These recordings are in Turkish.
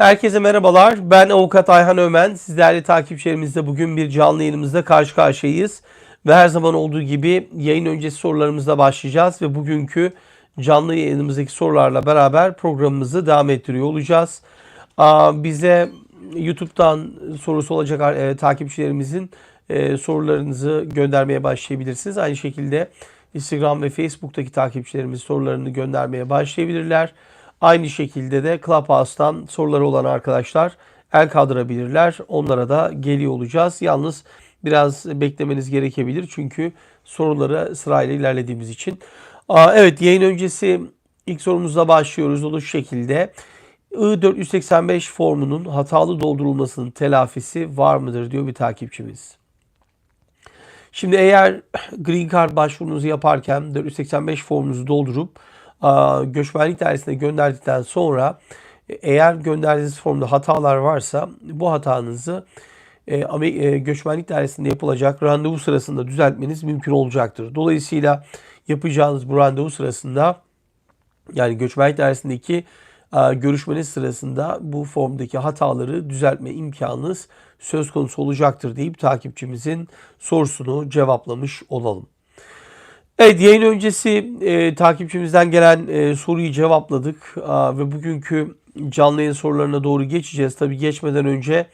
Herkese merhabalar. Ben avukat Ayhan Ömen. Sizlerle takipçilerimizle bugün bir canlı yayınımızda karşı karşıyayız. Ve her zaman olduğu gibi yayın öncesi sorularımızla başlayacağız ve bugünkü canlı yayınımızdaki sorularla beraber programımızı devam ettiriyor olacağız. Bize YouTube'dan sorusu olacak e, takipçilerimizin e, sorularınızı göndermeye başlayabilirsiniz. Aynı şekilde Instagram ve Facebook'taki takipçilerimiz sorularını göndermeye başlayabilirler. Aynı şekilde de Clubhouse'tan soruları olan arkadaşlar el kaldırabilirler. Onlara da geliyor olacağız. Yalnız biraz beklemeniz gerekebilir çünkü soruları sırayla ilerlediğimiz için. Evet yayın öncesi ilk sorumuzla başlıyoruz. O da şu şekilde. I-485 formunun hatalı doldurulmasının telafisi var mıdır diyor bir takipçimiz. Şimdi eğer Green Card başvurunuzu yaparken 485 formunuzu doldurup göçmenlik dairesine gönderdikten sonra e, eğer gönderdiğiniz formda hatalar varsa bu hatanızı e, e, göçmenlik dairesinde yapılacak randevu sırasında düzeltmeniz mümkün olacaktır. Dolayısıyla yapacağınız bu randevu sırasında yani göçmenlik dairesindeki görüşmeniz sırasında bu formdaki hataları düzeltme imkanınız söz konusu olacaktır deyip takipçimizin sorusunu cevaplamış olalım. Evet yayın öncesi e, takipçimizden gelen e, soruyu cevapladık Aa, ve bugünkü canlı yayın sorularına doğru geçeceğiz. Tabi geçmeden önce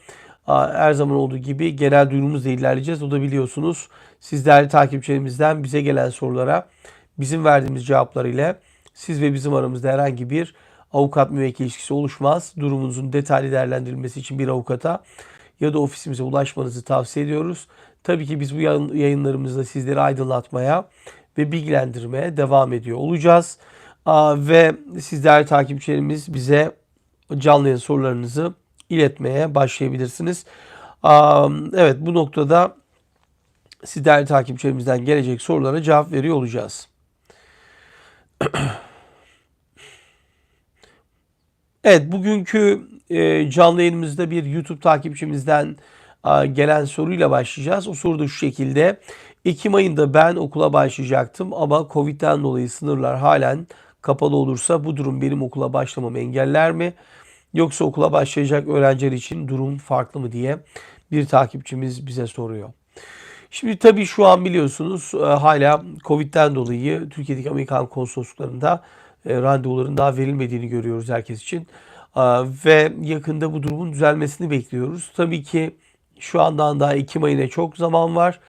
aa, her zaman olduğu gibi genel duyurumuzla ilerleyeceğiz. O da biliyorsunuz siz takipçilerimizden bize gelen sorulara bizim verdiğimiz cevaplar ile siz ve bizim aramızda herhangi bir avukat müvekkil ilişkisi oluşmaz. Durumunuzun detaylı değerlendirilmesi için bir avukata ya da ofisimize ulaşmanızı tavsiye ediyoruz. Tabii ki biz bu yayın- yayınlarımızda sizleri aydınlatmaya ve bilgilendirmeye devam ediyor olacağız. Ve siz değerli takipçilerimiz bize canlı yayın sorularınızı iletmeye başlayabilirsiniz. Evet bu noktada siz değerli takipçilerimizden gelecek sorulara cevap veriyor olacağız. Evet bugünkü e, canlı yayınımızda bir YouTube takipçimizden gelen soruyla başlayacağız. O soru da şu şekilde. Ekim ayında ben okula başlayacaktım ama Covid'den dolayı sınırlar halen kapalı olursa bu durum benim okula başlamamı engeller mi? Yoksa okula başlayacak öğrenciler için durum farklı mı diye bir takipçimiz bize soruyor. Şimdi tabii şu an biliyorsunuz e, hala Covid'den dolayı Türkiye'deki Amerikan konsolosluklarında e, randevuların daha verilmediğini görüyoruz herkes için. E, Ve yakında bu durumun düzelmesini bekliyoruz. Tabii ki şu andan daha Ekim ayına çok zaman var.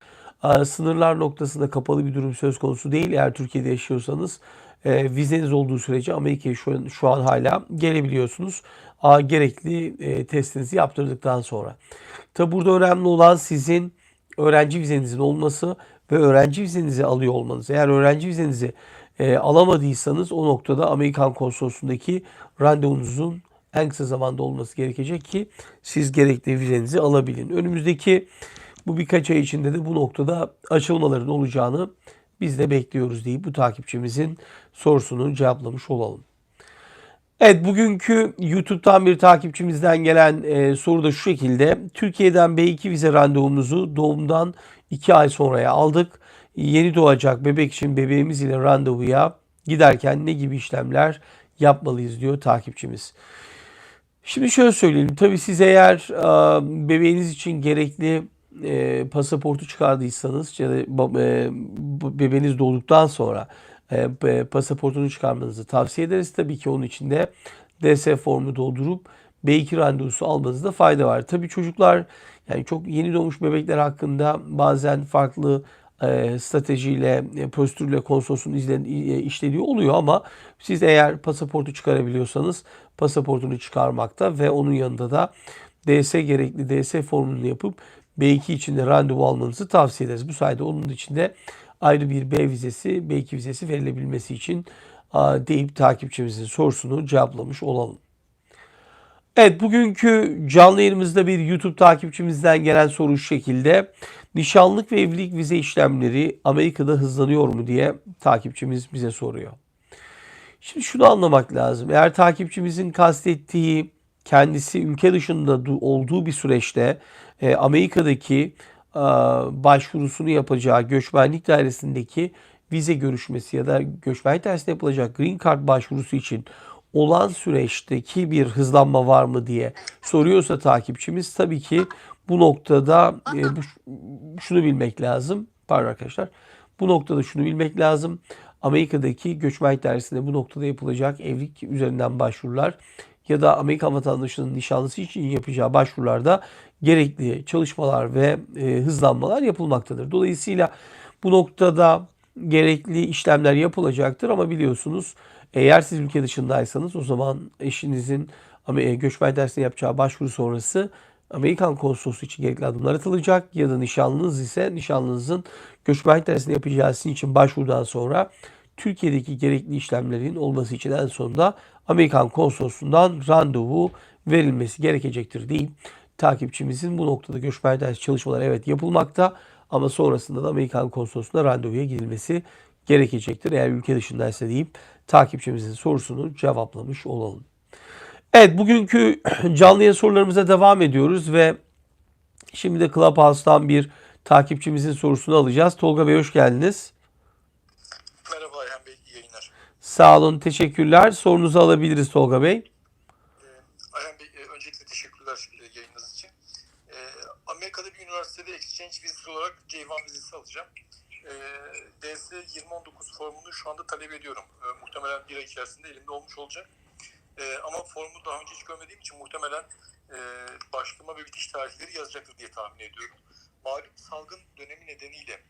E, Sınırlar noktasında kapalı bir durum söz konusu değil. Eğer Türkiye'de yaşıyorsanız e, vizeniz olduğu sürece Amerika'ya şu an, şu an hala gelebiliyorsunuz. A, gerekli e, testinizi yaptırdıktan sonra. Tabi burada önemli olan sizin öğrenci vizenizin olması ve öğrenci vizenizi alıyor olmanız. Eğer öğrenci vizenizi e, alamadıysanız o noktada Amerikan konsolosluğundaki randevunuzun en kısa zamanda olması gerekecek ki siz gerekli vizenizi alabilin. Önümüzdeki bu birkaç ay içinde de bu noktada açılmaların olacağını biz de bekliyoruz deyip bu takipçimizin sorusunu cevaplamış olalım. Evet bugünkü YouTube'dan bir takipçimizden gelen e, soru da şu şekilde. Türkiye'den B2 vize randevumuzu doğumdan 2 ay sonraya aldık. Yeni doğacak bebek için bebeğimiz ile randevuya giderken ne gibi işlemler yapmalıyız diyor takipçimiz. Şimdi şöyle söyleyelim. Tabii siz eğer e, bebeğiniz için gerekli e, pasaportu çıkardıysanız ya da e, bebeğiniz doğduktan sonra e, pasaportunu çıkarmanızı tavsiye ederiz. Tabii ki onun için de DS formu doldurup B2 randevusu almanızda fayda var. Tabii çocuklar yani çok yeni doğmuş bebekler hakkında bazen farklı e, stratejiyle, e, prosedürle konsolosun izlen, e, işlediği oluyor ama siz eğer pasaportu çıkarabiliyorsanız pasaportunu çıkarmakta ve onun yanında da DS gerekli DS formunu yapıp B2 için de randevu almanızı tavsiye ederiz. Bu sayede onun içinde ayrı bir B vizesi, B2 vizesi verilebilmesi için deyip takipçimizin sorusunu cevaplamış olalım. Evet bugünkü canlı yayınımızda bir YouTube takipçimizden gelen soru şu şekilde. Nişanlık ve evlilik vize işlemleri Amerika'da hızlanıyor mu diye takipçimiz bize soruyor. Şimdi şunu anlamak lazım. Eğer takipçimizin kastettiği kendisi ülke dışında du- olduğu bir süreçte e, Amerika'daki e, başvurusunu yapacağı göçmenlik dairesindeki vize görüşmesi ya da göçmenlik dairesinde yapılacak green card başvurusu için olan süreçteki bir hızlanma var mı diye soruyorsa takipçimiz tabii ki bu noktada e, şunu bilmek lazım. Pardon arkadaşlar. Bu noktada şunu bilmek lazım. Amerika'daki göçmenlik dairesinde bu noktada yapılacak evlilik üzerinden başvurular ya da Amerikan vatandaşının nişanlısı için yapacağı başvurularda gerekli çalışmalar ve e, hızlanmalar yapılmaktadır. Dolayısıyla bu noktada gerekli işlemler yapılacaktır ama biliyorsunuz eğer siz ülke dışındaysanız o zaman eşinizin e, göçmen dersine yapacağı başvuru sonrası Amerikan konsolosluğu için gerekli adımlar atılacak ya da nişanlınız ise nişanlınızın göçmen dersine yapacağı sizin için başvurudan sonra Türkiye'deki gerekli işlemlerin olması için en sonunda Amerikan konsolosluğundan randevu verilmesi gerekecektir değil. Takipçimizin bu noktada göçmen ders çalışmaları evet yapılmakta ama sonrasında da Amerikan konsolosluğuna randevuya gidilmesi gerekecektir. Eğer ülke dışındaysa deyip takipçimizin sorusunu cevaplamış olalım. Evet bugünkü canlı yayın sorularımıza devam ediyoruz ve şimdi de Clubhouse'dan bir takipçimizin sorusunu alacağız. Tolga Bey hoş geldiniz. Merhaba Ayhan Bey, iyi yayınlar. Sağ olun, teşekkürler. Sorunuzu alabiliriz Tolga Bey. Ee, Ayhan Bey, e, öncelikle teşekkürler e, yayınınız için. Ee, Amerika'da bir üniversitede exchange vizesi olarak J1 vizesi alacağım. Ee, DS 2019 formunu şu anda talep ediyorum. Muhtemelen bir ay içerisinde elimde olmuş olacak. Ama formu daha önce hiç görmediğim için muhtemelen e, başlama ve bitiş tarihleri yazacaktır diye tahmin ediyorum. Malum salgın dönemi nedeniyle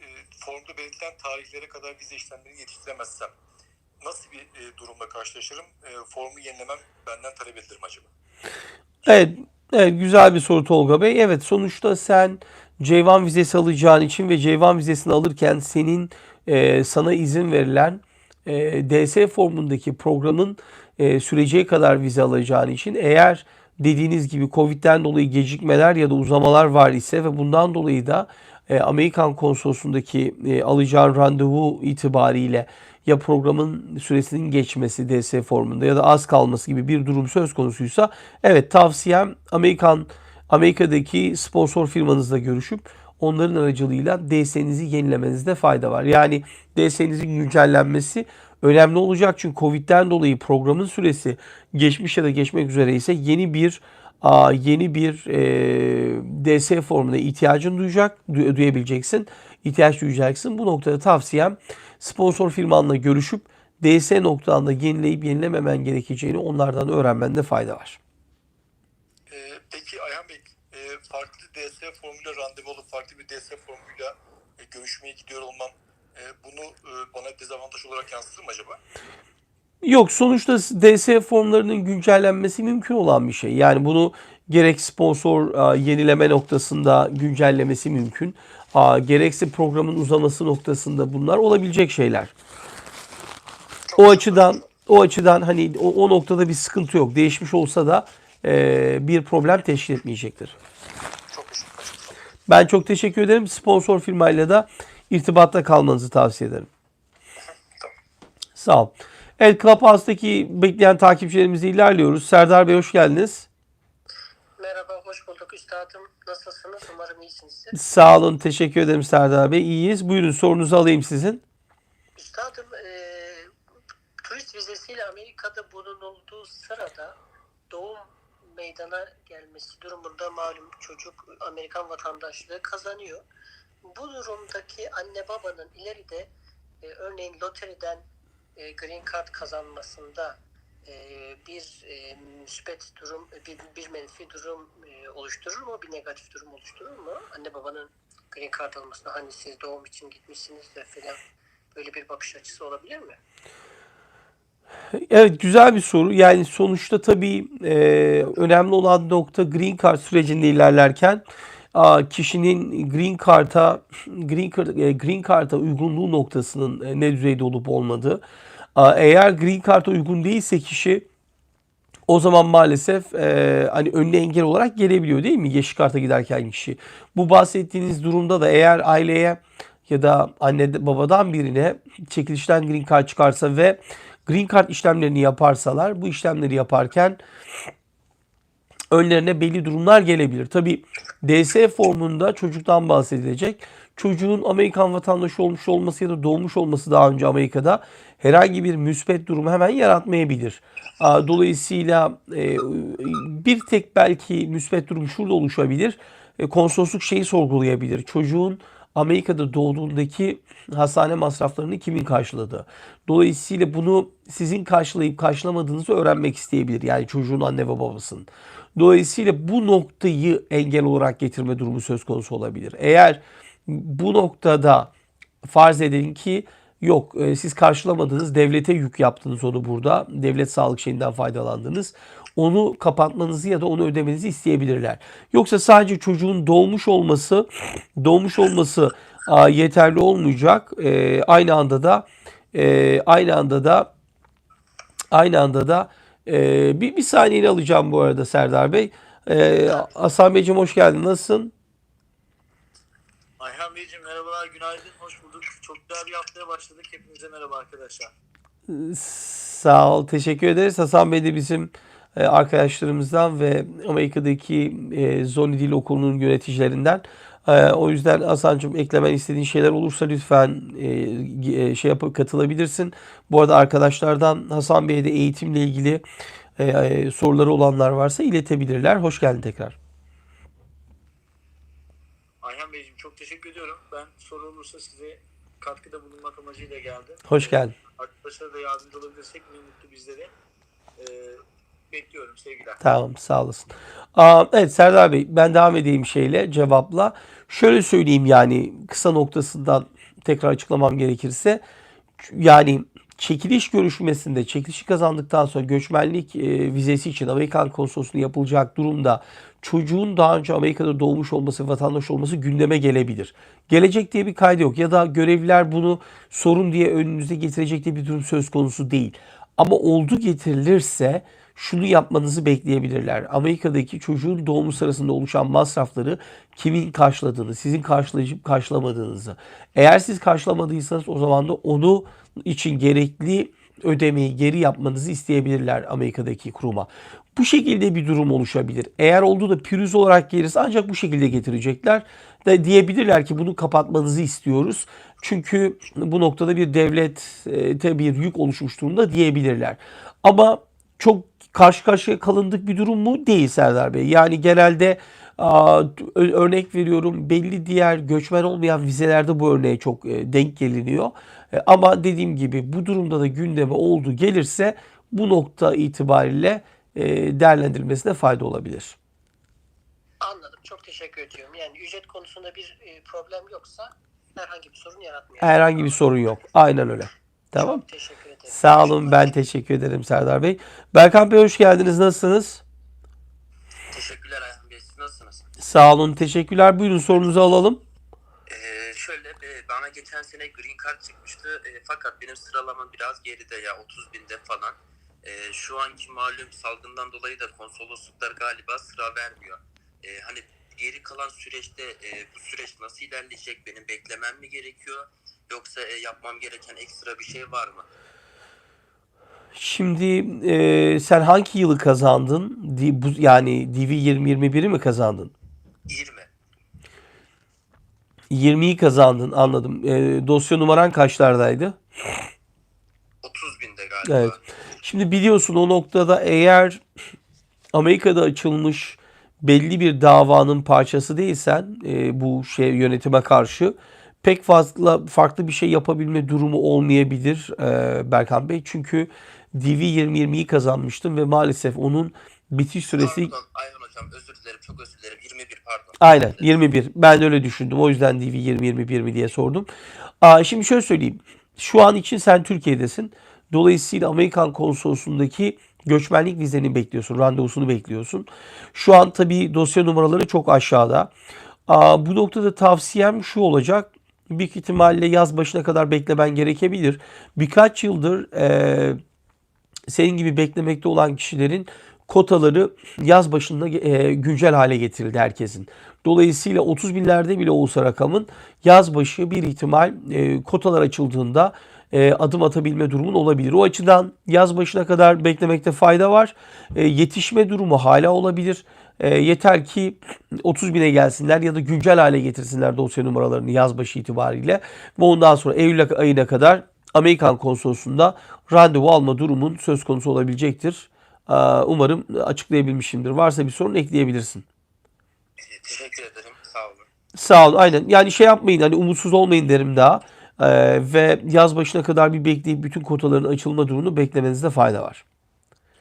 e, formda belirtilen tarihlere kadar vize işlemlerini yetiştiremezsem nasıl bir e, durumla karşılaşırım? E, formu yenilemem benden talep edilir mi acaba? Evet, evet güzel bir soru Tolga Bey. Evet sonuçta sen C1 vizesi alacağın için ve C1 vizesini alırken senin e, sana izin verilen e, DS formundaki programın e, süreceği kadar vize alacağın için eğer dediğiniz gibi Covid'den dolayı gecikmeler ya da uzamalar var ise ve bundan dolayı da e, Amerikan konsolosluğundaki e, alacağın randevu itibariyle ya programın süresinin geçmesi DS formunda ya da az kalması gibi bir durum söz konusuysa evet tavsiyem Amerikan Amerika'daki sponsor firmanızla görüşüp onların aracılığıyla DS'nizi yenilemenizde fayda var. Yani DS'nizin güncellenmesi önemli olacak çünkü Covid'den dolayı programın süresi geçmiş ya da geçmek üzere ise yeni bir yeni bir e, DS formuna ihtiyacın duyacak, du- duyabileceksin, ihtiyaç duyacaksın. Bu noktada tavsiyem sponsor firmanla görüşüp DS noktanda yenileyip yenilememen gerekeceğini onlardan öğrenmende fayda var. E, peki Ayhan Bey, e, farklı DS formuyla randevu alıp farklı bir DS formuyla görüşmeye gidiyor olmam bunu bana dezavantaj olarak yansıtır mı acaba? Yok sonuçta DS formlarının güncellenmesi mümkün olan bir şey. Yani bunu gerek sponsor a, yenileme noktasında güncellemesi mümkün. a, gerekse programın uzaması noktasında bunlar olabilecek şeyler. O açıdan o açıdan hani o, o noktada bir sıkıntı yok. Değişmiş olsa da e, bir problem teşkil etmeyecektir. Ben çok teşekkür ederim. Sponsor firmayla da irtibatta kalmanızı tavsiye ederim. Sağ ol. Evet Clubhouse'daki bekleyen takipçilerimizle ilerliyoruz. Serdar Bey hoş geldiniz. Merhaba, hoş bulduk üstadım. Nasılsınız? Umarım iyisinizdir. Sağ olun. Teşekkür ederim Serdar Bey. İyiyiz. Buyurun sorunuzu alayım sizin. Üstadım, eee turist vizesiyle Amerika'da bulunulduğu sırada doğum meydana gelmesi durumunda malum çocuk Amerikan vatandaşlığı kazanıyor. Bu durumdaki anne babanın ileride e, örneğin loteriden e, green card kazanmasında e, bir e, müspet durum, bir, bir menfi durum e, oluşturur mu? Bir negatif durum oluşturur mu? Anne babanın green card almasına hani siz doğum için gitmişsiniz de falan böyle bir bakış açısı olabilir mi? Evet güzel bir soru. Yani sonuçta tabii e, önemli olan nokta Green Card sürecinde ilerlerken kişinin Green Card'a Green Card, e, Green Card'a uygunluğu noktasının e, ne düzeyde olup olmadığı. Eğer Green Card'a uygun değilse kişi o zaman maalesef e, hani önüne engel olarak gelebiliyor değil mi? Yeşil karta giderken kişi. Bu bahsettiğiniz durumda da eğer aileye ya da anne babadan birine çekilişten green card çıkarsa ve green card işlemlerini yaparsalar bu işlemleri yaparken önlerine belli durumlar gelebilir. Tabi DS formunda çocuktan bahsedilecek. Çocuğun Amerikan vatandaşı olmuş olması ya da doğmuş olması daha önce Amerika'da herhangi bir müspet durumu hemen yaratmayabilir. Dolayısıyla e, bir tek belki müspet durum şurada oluşabilir. E, Konsolosluk şeyi sorgulayabilir. Çocuğun Amerika'da doğduğundaki hastane masraflarını kimin karşıladı? Dolayısıyla bunu sizin karşılayıp karşılamadığınızı öğrenmek isteyebilir. Yani çocuğun anne ve babasının. Dolayısıyla bu noktayı engel olarak getirme durumu söz konusu olabilir. Eğer bu noktada farz edin ki yok e, siz karşılamadınız devlete yük yaptınız onu burada devlet sağlık şeyinden faydalandınız onu kapatmanızı ya da onu ödemenizi isteyebilirler. Yoksa sadece çocuğun doğmuş olması doğmuş olması yeterli olmayacak. E, aynı anda da e, aynı anda da aynı anda da e, bir, bir saniyeni alacağım bu arada Serdar Bey. E, Hasan Beyciğim hoş geldin. Nasılsın? Ayhan Beyciğim merhabalar, günaydın, hoş bulduk. Çok güzel bir haftaya başladık. Hepinize merhaba arkadaşlar. Sağ ol, teşekkür ederiz. Hasan Bey de bizim e, arkadaşlarımızdan ve Amerika'daki e, Zoni Dil Okulu'nun yöneticilerinden. E, O yüzden Hasan'cığım eklemen istediğin şeyler olursa lütfen şey yapıp katılabilirsin. Bu arada arkadaşlardan Hasan Bey'e de eğitimle ilgili soruları olanlar varsa iletebilirler. Hoş geldin tekrar. Ayhan Beyciğim çok teşekkür ediyorum. Ben soru olursa size katkıda bulunmak amacıyla geldim. Hoş geldin. Arkadaşlara da yardımcı olabilirsek ne mutlu bizlere. Ee, bekliyorum sevgiler. Tamam sağ olasın. Aa, evet Serdar Bey ben devam edeyim şeyle cevapla. Şöyle söyleyeyim yani kısa noktasından tekrar açıklamam gerekirse yani çekiliş görüşmesinde çekilişi kazandıktan sonra göçmenlik e, vizesi için Amerikan konsolosluğu yapılacak durumda çocuğun daha önce Amerika'da doğmuş olması, vatandaş olması gündeme gelebilir. Gelecek diye bir kaydı yok ya da görevliler bunu sorun diye önünüze getirecek diye bir durum söz konusu değil. Ama oldu getirilirse şunu yapmanızı bekleyebilirler. Amerika'daki çocuğun doğumu sırasında oluşan masrafları kimin karşıladığını, sizin karşılayıp karşılamadığınızı. Eğer siz karşılamadıysanız o zaman da onu için gerekli ödemeyi geri yapmanızı isteyebilirler Amerika'daki kuruma. Bu şekilde bir durum oluşabilir. Eğer olduğu da pürüz olarak gelirse ancak bu şekilde getirecekler. De diyebilirler ki bunu kapatmanızı istiyoruz. Çünkü bu noktada bir devlete bir yük oluşmuş durumda diyebilirler. Ama çok karşı karşıya kalındık bir durum mu? Değil Serdar Bey. Yani genelde örnek veriyorum belli diğer göçmen olmayan vizelerde bu örneğe çok e, denk geliniyor. E, Ama dediğim gibi bu durumda da gündeme oldu gelirse bu nokta itibariyle e, değerlendirilmesine fayda olabilir. Anladım. Çok teşekkür ediyorum. Yani ücret konusunda bir problem yoksa herhangi bir sorun yaratmıyor. Herhangi bir sorun yok. Aynen öyle. Tamam. Çok teşekkür ederim. Sağ olun ben teşekkür ederim Serdar Bey. Berkan Bey hoş geldiniz. Nasılsınız? Teşekkürler Ayhan Bey. Siz nasılsınız? Sağ olun teşekkürler. Buyurun sorunuzu alalım. Ee, şöyle e, bana geçen sene Green Card çıkmıştı E, fakat benim sıralamam biraz geride ya 30 binde falan. E, şu anki malum salgından dolayı da konsolosluklar galiba sıra vermiyor. E, hani geri kalan süreçte e, bu süreç nasıl ilerleyecek? Benim beklemem mi gerekiyor? Yoksa e, yapmam gereken ekstra bir şey var mı? Şimdi e, sen hangi yılı kazandın? Di- bu, yani DV 2021'i mi kazandın? 20. 20'yi kazandın anladım. E, dosya numaran kaçlardaydı? 30 binde galiba. Evet. Şimdi biliyorsun o noktada eğer Amerika'da açılmış belli bir davanın parçası değilsen e, bu şey yönetime karşı pek fazla farklı bir şey yapabilme durumu olmayabilir e, Berkan Bey. Çünkü DV 2020'yi kazanmıştın ve maalesef onun bitiş süresi Pardon Hocam özür dilerim çok özür dilerim 21 pardon. Aynen 21. Ben öyle düşündüm. O yüzden DV 2021 mi diye sordum. Aa, şimdi şöyle söyleyeyim. Şu an için sen Türkiye'desin. Dolayısıyla Amerikan konsolosluğundaki göçmenlik vizeni bekliyorsun. Randevusunu bekliyorsun. Şu an tabii dosya numaraları çok aşağıda. Aa, bu noktada tavsiyem şu olacak. Büyük ihtimalle yaz başına kadar beklemen gerekebilir. Birkaç yıldır eee senin gibi beklemekte olan kişilerin kotaları yaz başında e, güncel hale getirildi herkesin. Dolayısıyla 30 binlerde bile olsa rakamın yaz başı bir ihtimal e, kotalar açıldığında e, adım atabilme durumun olabilir. O açıdan yaz başına kadar beklemekte fayda var. E, yetişme durumu hala olabilir. E, yeter ki 30 bine gelsinler ya da güncel hale getirsinler dosya numaralarını yaz başı itibariyle. Ve ondan sonra Eylül ayına kadar Amerikan konsolosluğunda randevu alma durumun söz konusu olabilecektir. Ee, Umarım açıklayabilmişimdir. Varsa bir sorun ekleyebilirsin. Teşekkür ederim. Sağ olun. Sağ ol. Aynen. Yani şey yapmayın hani umutsuz olmayın derim daha. Ee, ve yaz başına kadar bir bekleyip bütün kotaların açılma durumunu beklemenizde fayda var.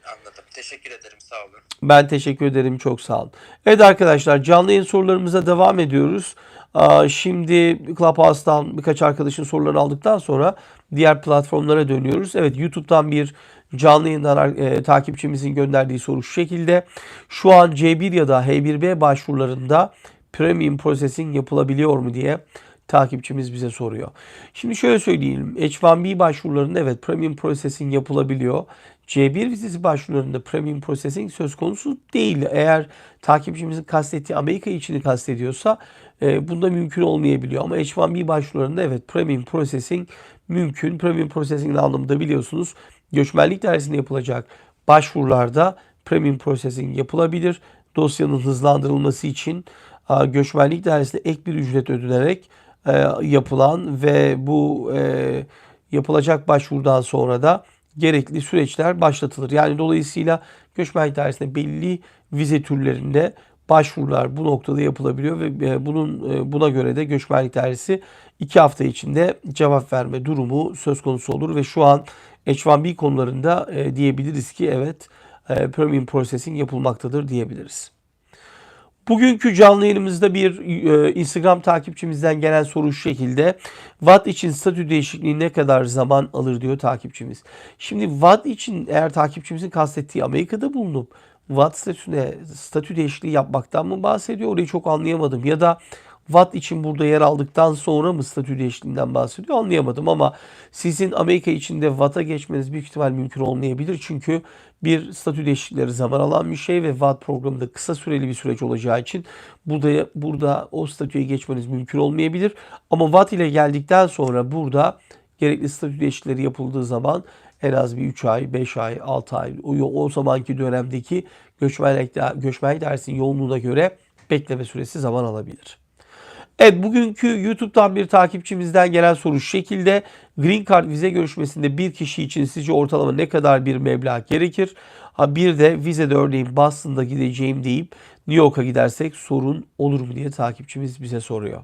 Anladım. Teşekkür ederim. Sağ olun. Ben teşekkür ederim. Çok sağ olun. Evet arkadaşlar canlı yayın sorularımıza devam ediyoruz. Aa, Şimdi Clubhouse'dan birkaç arkadaşın sorularını aldıktan sonra diğer platformlara dönüyoruz. Evet YouTube'dan bir canlı yayından e, takipçimizin gönderdiği soru şu şekilde. Şu an C1 ya da H1B başvurularında premium processing yapılabiliyor mu diye takipçimiz bize soruyor. Şimdi şöyle söyleyelim. H1B başvurularında evet premium processing yapılabiliyor. C1 vizesi başvurularında premium processing söz konusu değil. Eğer takipçimizin kastettiği Amerika içini kastediyorsa e, bunda mümkün olmayabiliyor. Ama H1B başvurularında evet premium processing mümkün. Premium processing anlamında biliyorsunuz göçmenlik dairesinde yapılacak başvurularda premium processing yapılabilir. Dosyanın hızlandırılması için a, göçmenlik dairesine ek bir ücret ödenerek e, yapılan ve bu e, yapılacak başvurudan sonra da gerekli süreçler başlatılır. Yani dolayısıyla göçmenlik dairesinde belli vize türlerinde başvurular bu noktada yapılabiliyor ve e, bunun e, buna göre de göçmenlik dairesi 2 hafta içinde cevap verme durumu söz konusu olur ve şu an H1B konularında e, diyebiliriz ki evet premium processing yapılmaktadır diyebiliriz. Bugünkü canlı yayınımızda bir e, Instagram takipçimizden gelen soru şu şekilde. Watt için statü değişikliği ne kadar zaman alır diyor takipçimiz. Şimdi Watt için eğer takipçimizin kastettiği Amerika'da bulunup Watt statüsüne statü değişikliği yapmaktan mı bahsediyor? Orayı çok anlayamadım. Ya da Watt için burada yer aldıktan sonra mı statü değişikliğinden bahsediyor anlayamadım ama sizin Amerika içinde Watt'a geçmeniz büyük ihtimal mümkün olmayabilir. Çünkü bir statü değişiklikleri zaman alan bir şey ve Watt programında kısa süreli bir süreç olacağı için burada burada o statüye geçmeniz mümkün olmayabilir. Ama Watt ile geldikten sonra burada gerekli statü değişiklikleri yapıldığı zaman en az bir 3 ay, 5 ay, 6 ay o, o zamanki dönemdeki göçmenlik, göçmenlik dersinin yoğunluğuna göre bekleme süresi zaman alabilir. Evet bugünkü YouTube'dan bir takipçimizden gelen soru şu şekilde. Green Card vize görüşmesinde bir kişi için sizce ortalama ne kadar bir meblağ gerekir? Ha bir de vizede örneğin Boston'da gideceğim deyip New York'a gidersek sorun olur mu diye takipçimiz bize soruyor.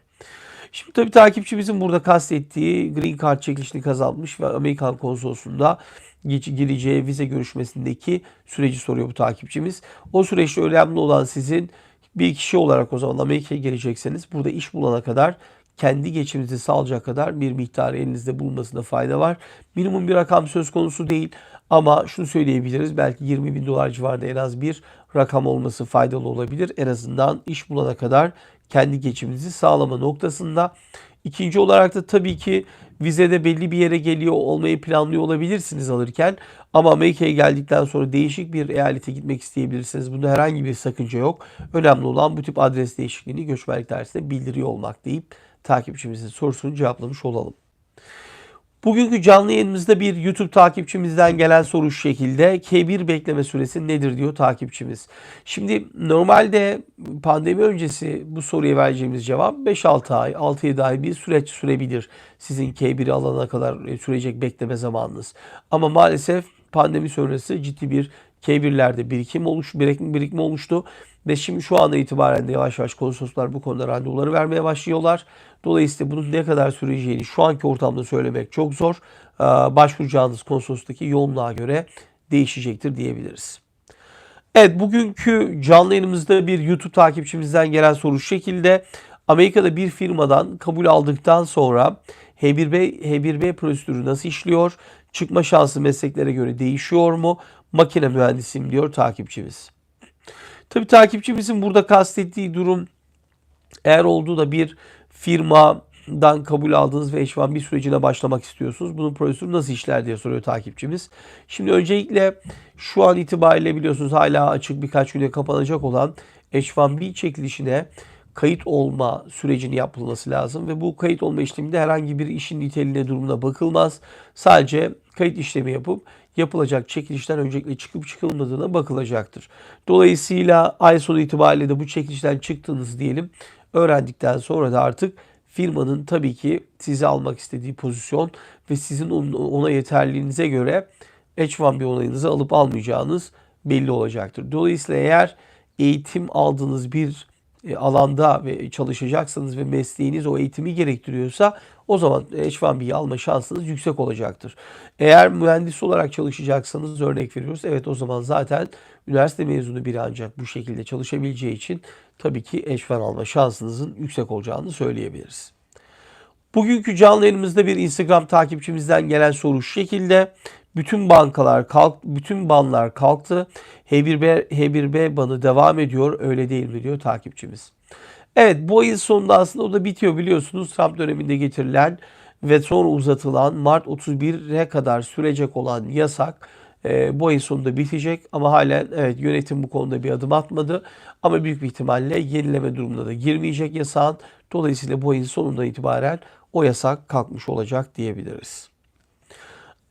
Şimdi tabii takipçimizin burada kastettiği Green Card çekilişini kazanmış ve Amerikan konsolosluğunda gireceği vize görüşmesindeki süreci soruyor bu takipçimiz. O süreçte önemli olan sizin bir kişi olarak o zaman Amerika'ya gelecekseniz burada iş bulana kadar kendi geçiminizi sağlayacak kadar bir miktar elinizde bulunmasında fayda var. Minimum bir rakam söz konusu değil ama şunu söyleyebiliriz belki 20 bin dolar civarında en az bir rakam olması faydalı olabilir. En azından iş bulana kadar kendi geçiminizi sağlama noktasında. İkinci olarak da tabii ki vizede belli bir yere geliyor olmayı planlıyor olabilirsiniz alırken. Ama Amerika'ya geldikten sonra değişik bir eyalete gitmek isteyebilirsiniz. Bunda herhangi bir sakınca yok. Önemli olan bu tip adres değişikliğini göçmenlik dairesinde bildiriyor olmak deyip takipçimizin sorusunu cevaplamış olalım. Bugünkü canlı yayınımızda bir YouTube takipçimizden gelen soru şu şekilde. K1 bekleme süresi nedir diyor takipçimiz. Şimdi normalde pandemi öncesi bu soruya vereceğimiz cevap 5-6 ay, 6-7 ay bir süreç sürebilir. Sizin K1'i alana kadar e, sürecek bekleme zamanınız. Ama maalesef pandemi sonrası ciddi bir K1'lerde birikim oluş, birikim, birikme oluştu. Ve şimdi şu anda itibaren de yavaş yavaş konsoloslar bu konuda randevuları vermeye başlıyorlar. Dolayısıyla bunun ne kadar süreceğini şu anki ortamda söylemek çok zor. Ee, Başvuracağınız konsolostaki yoğunluğa göre değişecektir diyebiliriz. Evet bugünkü canlı yayınımızda bir YouTube takipçimizden gelen soru şu şekilde. Amerika'da bir firmadan kabul aldıktan sonra H1B, H1B prosedürü nasıl işliyor? Çıkma şansı mesleklere göre değişiyor mu? Makine mühendisiyim diyor takipçimiz. Tabii takipçimizin burada kastettiği durum eğer olduğu da bir firmadan kabul aldığınız ve H1B sürecine başlamak istiyorsunuz. Bunun prosedürü nasıl işler diye soruyor takipçimiz. Şimdi öncelikle şu an itibariyle biliyorsunuz hala açık birkaç güne kapanacak olan H1B çekilişine kayıt olma sürecini yapılması lazım ve bu kayıt olma işleminde herhangi bir işin niteliğine durumuna bakılmaz. Sadece kayıt işlemi yapıp yapılacak çekilişten öncelikle çıkıp çıkılmadığına bakılacaktır. Dolayısıyla ay sonu itibariyle de bu çekilişten çıktınız diyelim. Öğrendikten sonra da artık firmanın tabii ki sizi almak istediği pozisyon ve sizin ona yeterliliğinize göre H1B onayınızı alıp almayacağınız belli olacaktır. Dolayısıyla eğer eğitim aldığınız bir e, alanda ve çalışacaksanız ve mesleğiniz o eğitimi gerektiriyorsa o zaman H1B'yi alma şansınız yüksek olacaktır. Eğer mühendis olarak çalışacaksanız örnek veriyoruz. Evet o zaman zaten üniversite mezunu biri ancak bu şekilde çalışabileceği için tabii ki H1 alma şansınızın yüksek olacağını söyleyebiliriz. Bugünkü canlı yayınımızda bir Instagram takipçimizden gelen soru şu şekilde. Bütün bankalar kalk, bütün banlar kalktı. H1B, H1B banı devam ediyor. Öyle değil mi diyor takipçimiz. Evet bu ayın sonunda aslında o da bitiyor biliyorsunuz. Trump döneminde getirilen ve sonra uzatılan Mart 31'e kadar sürecek olan yasak e, bu ayın sonunda bitecek. Ama halen evet yönetim bu konuda bir adım atmadı. Ama büyük bir ihtimalle yenileme durumuna da girmeyecek yasağın. Dolayısıyla bu ayın sonundan itibaren o yasak kalkmış olacak diyebiliriz.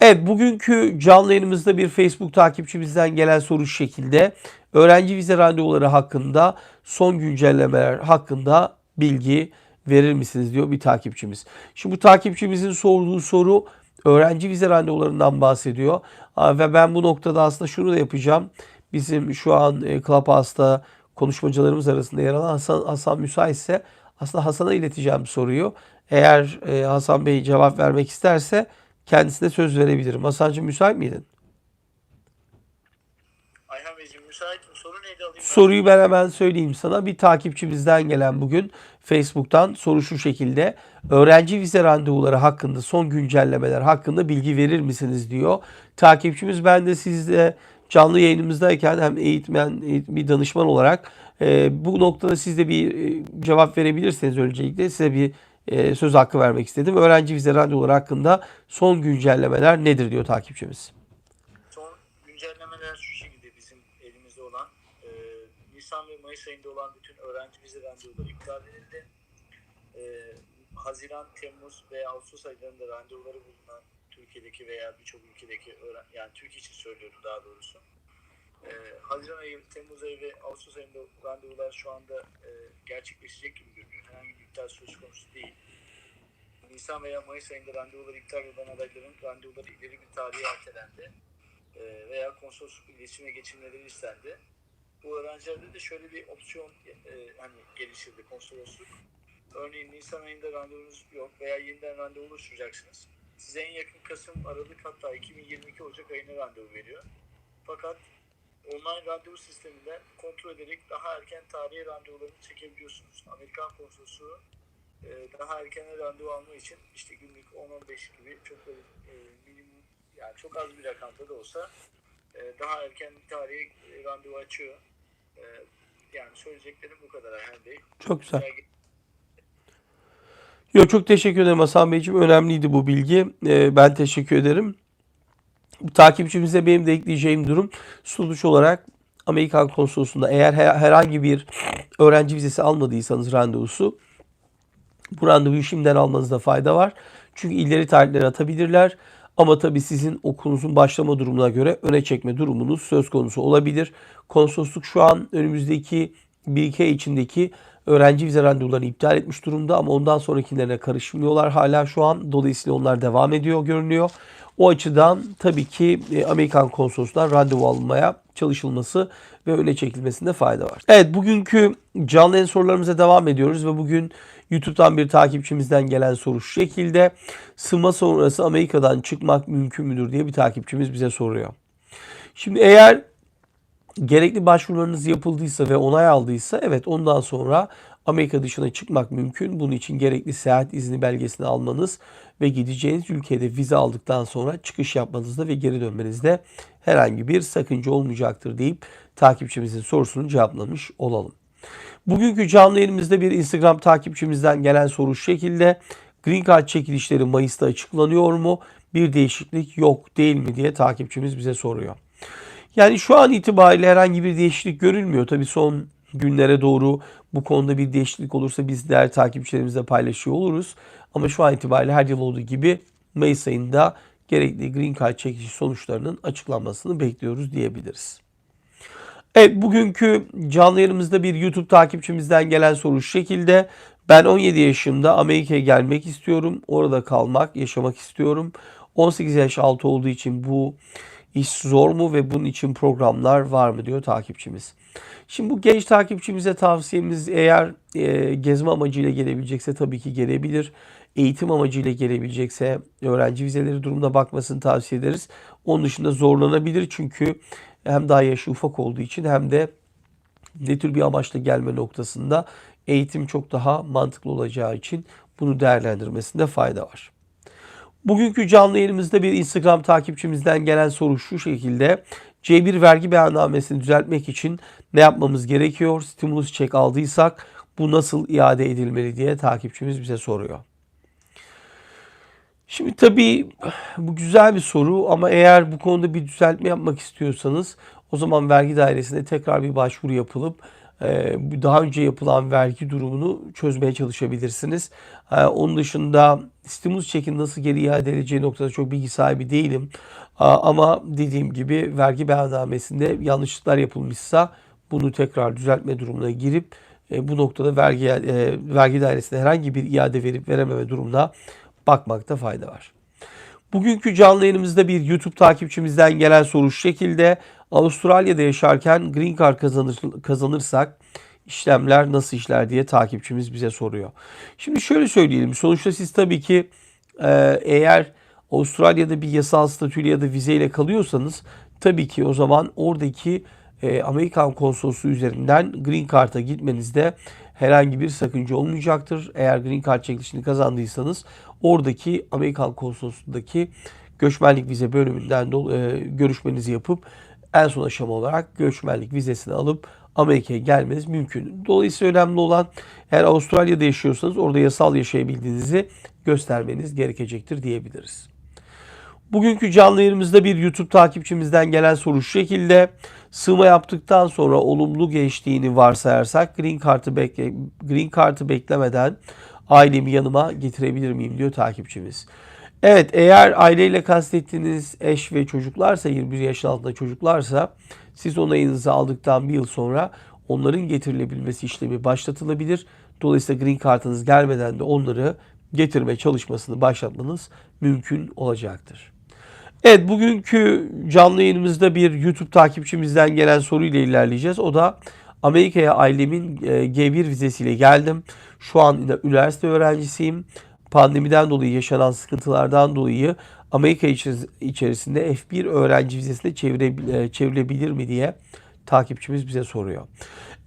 Evet bugünkü canlı yayınımızda bir Facebook takipçimizden gelen soru şu şekilde. Öğrenci vize randevuları hakkında son güncellemeler hakkında bilgi verir misiniz diyor bir takipçimiz. Şimdi bu takipçimizin sorduğu soru öğrenci vize randevularından bahsediyor. Ve ben bu noktada aslında şunu da yapacağım. Bizim şu an e, Clubhouse'da konuşmacılarımız arasında yer alan Hasan, Hasan müsaitse aslında Hasan'a ileteceğim soruyu. Eğer e, Hasan Bey cevap vermek isterse kendisine söz verebilirim. Hasan'cığım müsait miydin? Ayhan Beyciğim müsaitim. Soru neydi alayım? ben? Soruyu ben hemen söyleyeyim sana. Bir takipçimizden gelen bugün Facebook'tan soru şu şekilde. Öğrenci vize randevuları hakkında son güncellemeler hakkında bilgi verir misiniz diyor. Takipçimiz ben de sizle canlı yayınımızdayken hem eğitmen, eğit- bir danışman olarak e, bu noktada siz de bir e, cevap verebilirseniz öncelikle size bir e, söz hakkı vermek istedim. Öğrenci vize randevuları hakkında son güncellemeler nedir diyor takipçimiz. Son güncellemeler şu şekilde bizim elimizde olan e, Nisan ve Mayıs ayında olan bütün öğrenci vize randevuları iptal edildi. E, Haziran, Temmuz ve Ağustos aylarında randevuları bulunan Türkiye'deki veya birçok ülkedeki öğren yani Türkiye için söylüyorum daha doğrusu. E, Haziran ayı, Temmuz ayı ve Ağustos ayında randevular şu anda e, gerçekleşecek gibi görünüyor. Herhangi bir iptal söz konusu değil. Nisan veya Mayıs ayında randevuları iptal olan adayların randevuları ileri bir tarihe ertelendi e, veya konsolosluk iletişime geçirmeleri istendi. Bu öğrencilerde de şöyle bir opsiyon e, hani geliştirdi konsolosluk. Örneğin Nisan ayında randevunuz yok veya yeniden randevu oluşturacaksınız. Size en yakın Kasım, Aralık hatta 2022 Ocak ayına randevu veriyor. Fakat online randevu sisteminden kontrol ederek daha erken tarihe randevularını çekebiliyorsunuz. Amerikan konsolosluğu e, daha erken randevu alma için işte günlük 10-15 gibi çok böyle e, minimum yani çok az bir rakamda da olsa e, daha erken tarihe e, randevu açıyor. E, yani söyleyeceklerim bu kadar Ayhan Bey. Çok güzel. Yo, çok teşekkür ederim Hasan Beyciğim. Önemliydi bu bilgi. Ee, ben teşekkür ederim. Bu takipçimize benim de ekleyeceğim durum sonuç olarak Amerikan konsolosluğunda eğer he- herhangi bir öğrenci vizesi almadıysanız randevusu bu randevuyu şimdiden almanızda fayda var. Çünkü ileri tarihlere atabilirler. Ama tabii sizin okulunuzun başlama durumuna göre öne çekme durumunuz söz konusu olabilir. Konsolosluk şu an önümüzdeki bir iki ay içindeki öğrenci vize randevularını iptal etmiş durumda ama ondan sonrakilerine karışmıyorlar hala şu an. Dolayısıyla onlar devam ediyor görünüyor. O açıdan tabii ki e, Amerikan konsolosluğundan randevu alınmaya çalışılması ve öne çekilmesinde fayda var. Evet bugünkü canlı yayın sorularımıza devam ediyoruz ve bugün YouTube'dan bir takipçimizden gelen soru şu şekilde. Sınma sonrası Amerika'dan çıkmak mümkün müdür diye bir takipçimiz bize soruyor. Şimdi eğer gerekli başvurularınız yapıldıysa ve onay aldıysa evet ondan sonra Amerika dışına çıkmak mümkün. Bunun için gerekli seyahat izni belgesini almanız ve gideceğiniz ülkede vize aldıktan sonra çıkış yapmanızda ve geri dönmenizde herhangi bir sakınca olmayacaktır deyip takipçimizin sorusunu cevaplamış olalım. Bugünkü canlı yayınımızda bir Instagram takipçimizden gelen soru şu şekilde. Green Card çekilişleri Mayıs'ta açıklanıyor mu? Bir değişiklik yok değil mi diye takipçimiz bize soruyor. Yani şu an itibariyle herhangi bir değişiklik görülmüyor. Tabii son günlere doğru bu konuda bir değişiklik olursa biz diğer takipçilerimizle paylaşıyor oluruz. Ama şu an itibariyle her yıl olduğu gibi Mayıs ayında gerekli Green Card çekiliş sonuçlarının açıklanmasını bekliyoruz diyebiliriz. Evet bugünkü canlı yayınımızda bir YouTube takipçimizden gelen soru şu şekilde. Ben 17 yaşımda Amerika'ya gelmek istiyorum. Orada kalmak, yaşamak istiyorum. 18 yaş altı olduğu için bu iş zor mu ve bunun için programlar var mı diyor takipçimiz. Şimdi bu genç takipçimize tavsiyemiz eğer e, gezme amacıyla gelebilecekse tabii ki gelebilir. Eğitim amacıyla gelebilecekse öğrenci vizeleri durumuna bakmasını tavsiye ederiz. Onun dışında zorlanabilir çünkü hem daha yaşı ufak olduğu için hem de ne tür bir amaçla gelme noktasında eğitim çok daha mantıklı olacağı için bunu değerlendirmesinde fayda var. Bugünkü canlı yayınımızda bir Instagram takipçimizden gelen soru şu şekilde. C1 vergi beyannamesini düzeltmek için ne yapmamız gerekiyor? Stimulus çek aldıysak bu nasıl iade edilmeli diye takipçimiz bize soruyor. Şimdi tabii bu güzel bir soru ama eğer bu konuda bir düzeltme yapmak istiyorsanız o zaman vergi dairesine tekrar bir başvuru yapılıp daha önce yapılan vergi durumunu çözmeye çalışabilirsiniz. E, Onun dışında stimulus çekin nasıl geri iade edileceği noktada çok bilgi sahibi değilim. A, Ama dediğim gibi vergi beyannamesinde yanlışlıklar yapılmışsa bunu tekrar düzeltme durumuna girip e, bu noktada vergi e, vergi dairesine herhangi bir iade verip verememe durumuna bakmakta fayda var. Bugünkü canlı yayınımızda bir YouTube takipçimizden gelen soru şu şekilde. Avustralya'da yaşarken Green Card kazanır, kazanırsak işlemler nasıl işler diye takipçimiz bize soruyor. Şimdi şöyle söyleyelim. Sonuçta siz tabii ki e, eğer Avustralya'da bir yasal statüyle ya da vizeyle kalıyorsanız tabii ki o zaman oradaki e, Amerikan konsolosluğu üzerinden Green Card'a gitmenizde herhangi bir sakınca olmayacaktır. Eğer Green Card çekilişini kazandıysanız oradaki Amerikan konsolosluğundaki göçmenlik vize bölümünden de, e, görüşmenizi yapıp en son aşama olarak göçmenlik vizesini alıp Amerika'ya gelmeniz mümkün. Dolayısıyla önemli olan eğer Avustralya'da yaşıyorsanız orada yasal yaşayabildiğinizi göstermeniz gerekecektir diyebiliriz. Bugünkü canlı yayınımızda bir YouTube takipçimizden gelen soru şu şekilde. Sığma yaptıktan sonra olumlu geçtiğini varsayarsak Green Card'ı bekle Green Card'ı beklemeden ailemi yanıma getirebilir miyim diyor takipçimiz. Evet eğer aileyle kastettiğiniz eş ve çocuklarsa 21 yaşın altında çocuklarsa siz onayınızı aldıktan bir yıl sonra onların getirilebilmesi işlemi başlatılabilir. Dolayısıyla Green Card'ınız gelmeden de onları getirme çalışmasını başlatmanız mümkün olacaktır. Evet bugünkü canlı yayınımızda bir YouTube takipçimizden gelen soruyla ilerleyeceğiz. O da Amerika'ya ailemin e, G1 vizesiyle geldim. Şu an üniversite öğrencisiyim. Pandemiden dolayı yaşanan sıkıntılardan dolayı Amerika içeris- içerisinde F1 öğrenci vizesine e, çevrilebilir mi diye takipçimiz bize soruyor.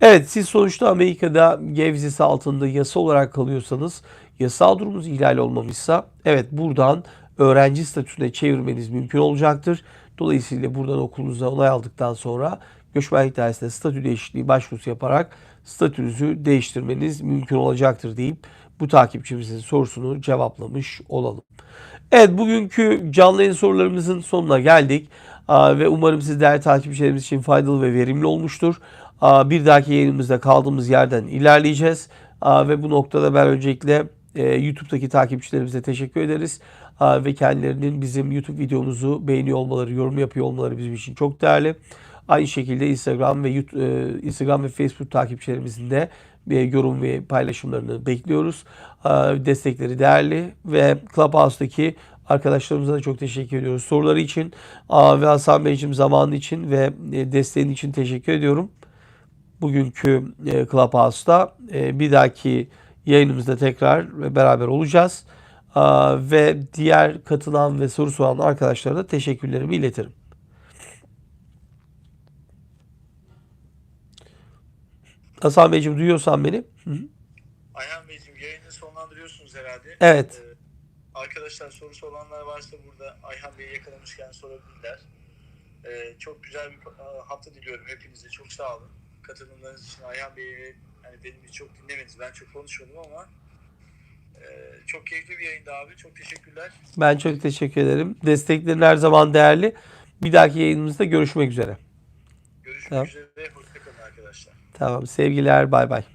Evet siz sonuçta Amerika'da G vizesi altında yasa olarak kalıyorsanız yasal durumunuz ihlal olmamışsa evet buradan öğrenci statüsüne çevirmeniz mümkün olacaktır. Dolayısıyla buradan okulunuza onay aldıktan sonra göçmenlik dairesine statü değişikliği başvurusu yaparak statünüzü değiştirmeniz mümkün olacaktır deyip bu takipçimizin sorusunu cevaplamış olalım. Evet bugünkü canlı yayın sorularımızın sonuna geldik. Ve umarım siz değerli takipçilerimiz için faydalı ve verimli olmuştur. Bir dahaki yayınımızda kaldığımız yerden ilerleyeceğiz. Ve bu noktada ben öncelikle e, YouTube'daki takipçilerimize teşekkür ederiz. Ve kendilerinin bizim YouTube videomuzu beğeniyor olmaları, yorum yapıyor olmaları bizim için çok değerli. Aynı şekilde Instagram ve YouTube, e, Instagram ve Facebook takipçilerimizin de e, yorum ve paylaşımlarını bekliyoruz. Destekleri değerli ve Clubhouse'daki arkadaşlarımıza da çok teşekkür ediyoruz. Soruları için ve Hasan Beyciğim zamanı için ve e, desteğin için teşekkür ediyorum. Bugünkü e, Clubhouse'da e, bir dahaki yayınımızda tekrar beraber olacağız. Ve diğer katılan ve soru soran arkadaşlara da teşekkürlerimi iletirim. Hasan Beyciğim duyuyorsan beni. Hı hı. Ayhan Beyciğim yayını sonlandırıyorsunuz herhalde. Evet. Ee, arkadaşlar sorusu olanlar varsa burada Ayhan Bey'i yakalamışken sorabilirler. Ee, çok güzel bir e, hafta diliyorum hepinize. Çok sağ olun. Katılımlarınız için Ayhan Bey'i hani benim çok dinlemediniz. Ben çok konuşmadım ama e, çok keyifli bir yayındı abi. Çok teşekkürler. Ben çok teşekkür ederim. Desteklerin her zaman değerli. Bir dahaki yayınımızda görüşmek üzere. Görüşmek Tamam. üzere. Tamam sevgiler bay bay.